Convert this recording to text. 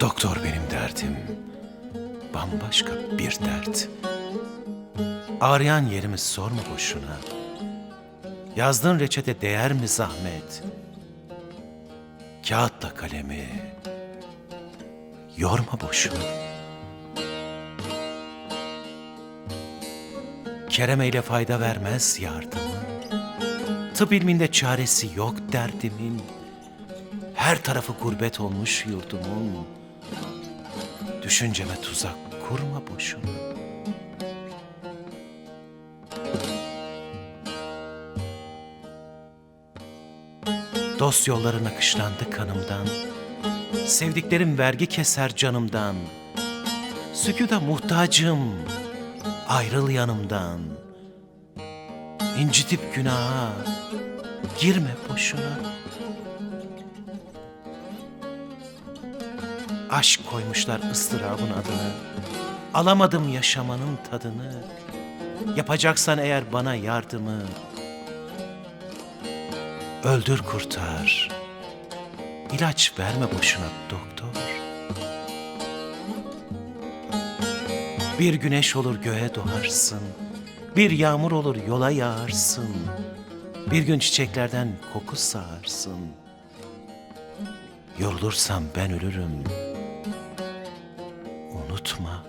Doktor benim derdim. Bambaşka bir dert. Ağrıyan yerimi sorma boşuna. Yazdığın reçete değer mi zahmet? Kağıtla kalemi yorma boşuna. Keremeyle fayda vermez yardımı. Tıp ilminde çaresi yok derdimin. Her tarafı gurbet olmuş yurdumun. Düşünceme tuzak kurma boşuna. Dost yolları nakışlandı kanımdan. Sevdiklerim vergi keser canımdan. Süküda muhtacım, ayrıl yanımdan. İncitip günaha girme boşuna. Aşk koymuşlar ıstırabın adını. Alamadım yaşamanın tadını. Yapacaksan eğer bana yardımı. Öldür kurtar. İlaç verme boşuna doktor. Bir güneş olur göğe doğarsın. Bir yağmur olur yola yağarsın. Bir gün çiçeklerden koku sağarsın. Yorulursam ben ölürüm. 出吗？